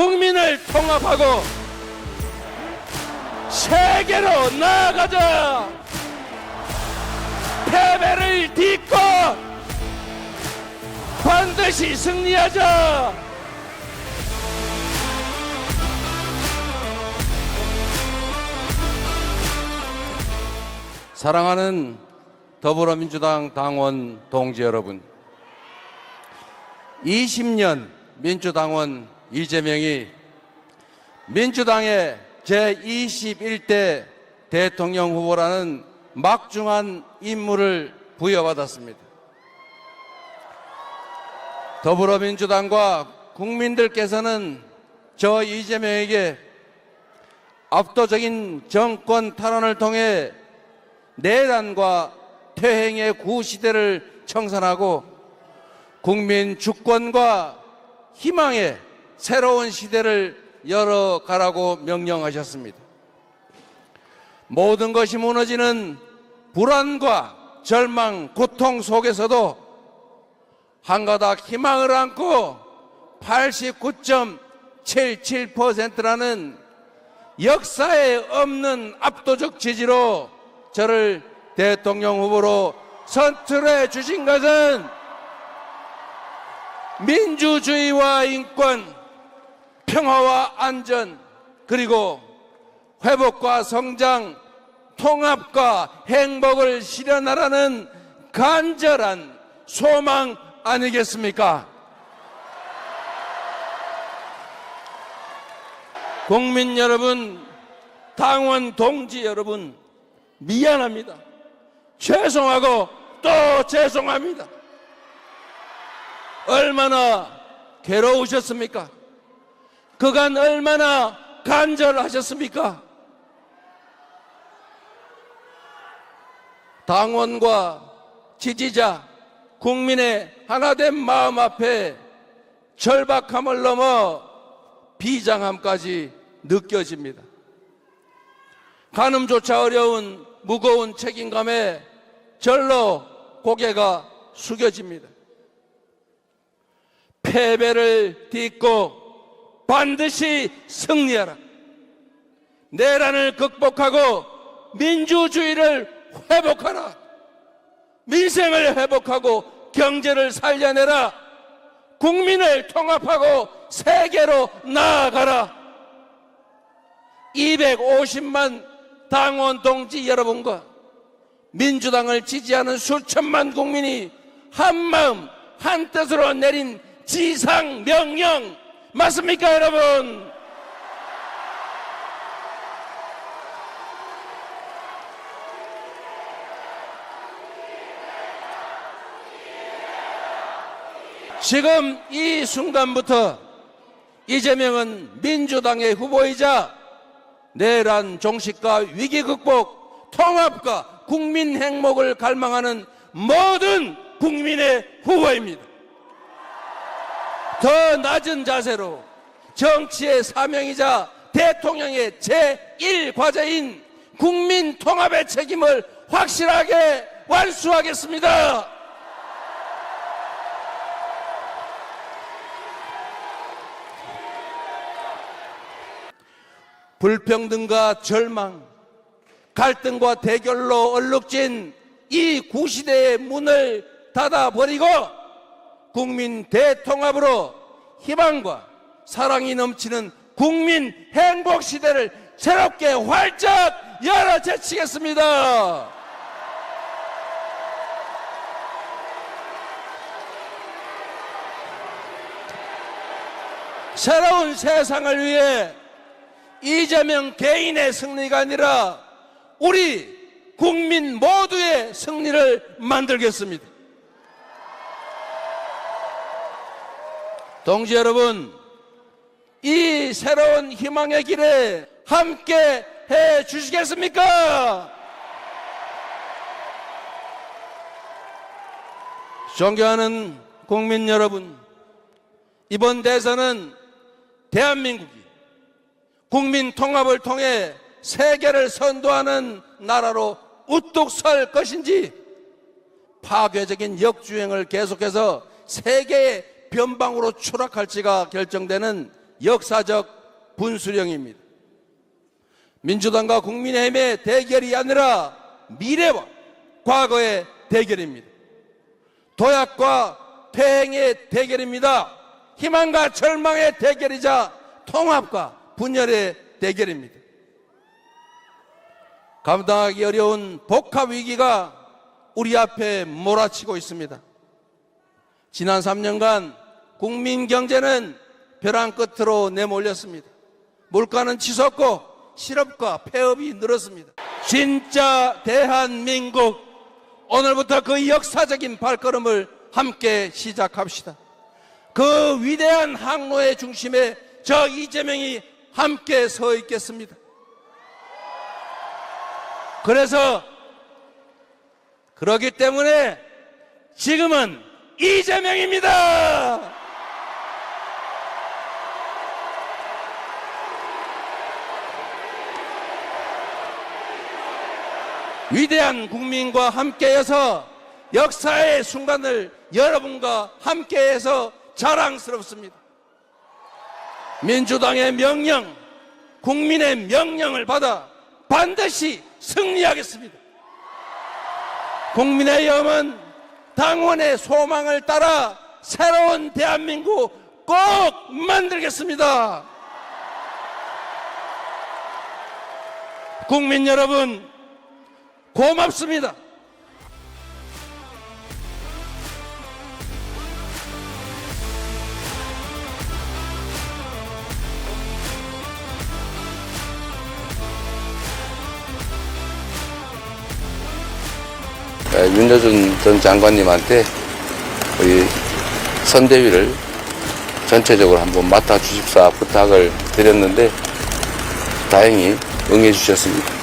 국민을 통합하고 세계로 나아가자. 패배를 딛고 반드시 승리하자. 사랑하는 더불어민주당 당원 동지 여러분, 20년 민주당원 이재명이 민주당의 제21대 대통령 후보라는 막중한 임무를 부여받았습니다. 더불어민주당과 국민들께서는 저 이재명에게 압도적인 정권 탈환을 통해 내란과 퇴행의 구시대를 청산하고 국민 주권과 희망의 새로운 시대를 열어가라고 명령하셨습니다. 모든 것이 무너지는 불안과 절망, 고통 속에서도 한 가닥 희망을 안고 89.77%라는 역사에 없는 압도적 지지로 저를 대통령 후보로 선출해 주신 것은 민주주의와 인권, 평화와 안전, 그리고 회복과 성장, 통합과 행복을 실현하라는 간절한 소망 아니겠습니까? 국민 여러분, 당원 동지 여러분, 미안합니다. 죄송하고 또 죄송합니다. 얼마나 괴로우셨습니까? 그간 얼마나 간절하셨습니까? 당원과 지지자, 국민의 하나된 마음 앞에 절박함을 넘어 비장함까지 느껴집니다. 가늠조차 어려운 무거운 책임감에 절로 고개가 숙여집니다. 패배를 딛고 반드시 승리하라. 내란을 극복하고 민주주의를 회복하라. 민생을 회복하고 경제를 살려내라. 국민을 통합하고 세계로 나아가라. 250만 당원 동지 여러분과 민주당을 지지하는 수천만 국민이 한마음 한뜻으로 내린 지상 명령 맞습니까 여러분? 지금 이 순간부터 이재명은 민주당의 후보이자 내란 종식과 위기 극복, 통합과 국민 행복을 갈망하는 모든 국민의 후보입니다. 더 낮은 자세로 정치의 사명이자 대통령의 제1과제인 국민 통합의 책임을 확실하게 완수하겠습니다. 불평등과 절망, 갈등과 대결로 얼룩진 이 구시대의 문을 닫아버리고 국민 대통합으로 희망과 사랑이 넘치는 국민 행복 시대를 새롭게 활짝 열어 제치겠습니다. 새로운 세상을 위해 이재명 개인의 승리가 아니라 우리 국민 모두의 승리를 만들겠습니다. 동지 여러분, 이 새로운 희망의 길에 함께 해 주시겠습니까? 존경하는 국민 여러분, 이번 대선은 대한민국이 국민 통합을 통해 세계를 선도하는 나라로 우뚝 설 것인지 파괴적인 역주행을 계속해서 세계의 변방으로 추락할지가 결정되는 역사적 분수령입니다. 민주당과 국민의힘의 대결이 아니라 미래와 과거의 대결입니다. 도약과 퇴행의 대결입니다. 희망과 절망의 대결이자 통합과 분열의 대결입니다. 감당하기 어려운 복합 위기가 우리 앞에 몰아치고 있습니다. 지난 3년간 국민 경제는 벼랑 끝으로 내몰렸습니다. 물가는 치솟고 실업과 폐업이 늘었습니다. 진짜 대한민국 오늘부터 그 역사적인 발걸음을 함께 시작합시다. 그 위대한 항로의 중심에 저 이재명이 함께 서 있겠습니다. 그래서 그렇기 때문에 지금은 이재명입니다. 위대한 국민과 함께해서 역사의 순간을 여러분과 함께해서 자랑스럽습니다. 민주당의 명령, 국민의 명령을 받아 반드시 승리하겠습니다. 국민의힘은 당원의 소망을 따라 새로운 대한민국 꼭 만들겠습니다. 국민 여러분, 고맙습니다. 윤여준 전 장관님한테 이 선대위를 전체적으로 한번 맡아 주십사 부탁을 드렸는데 다행히 응해 주셨습니다.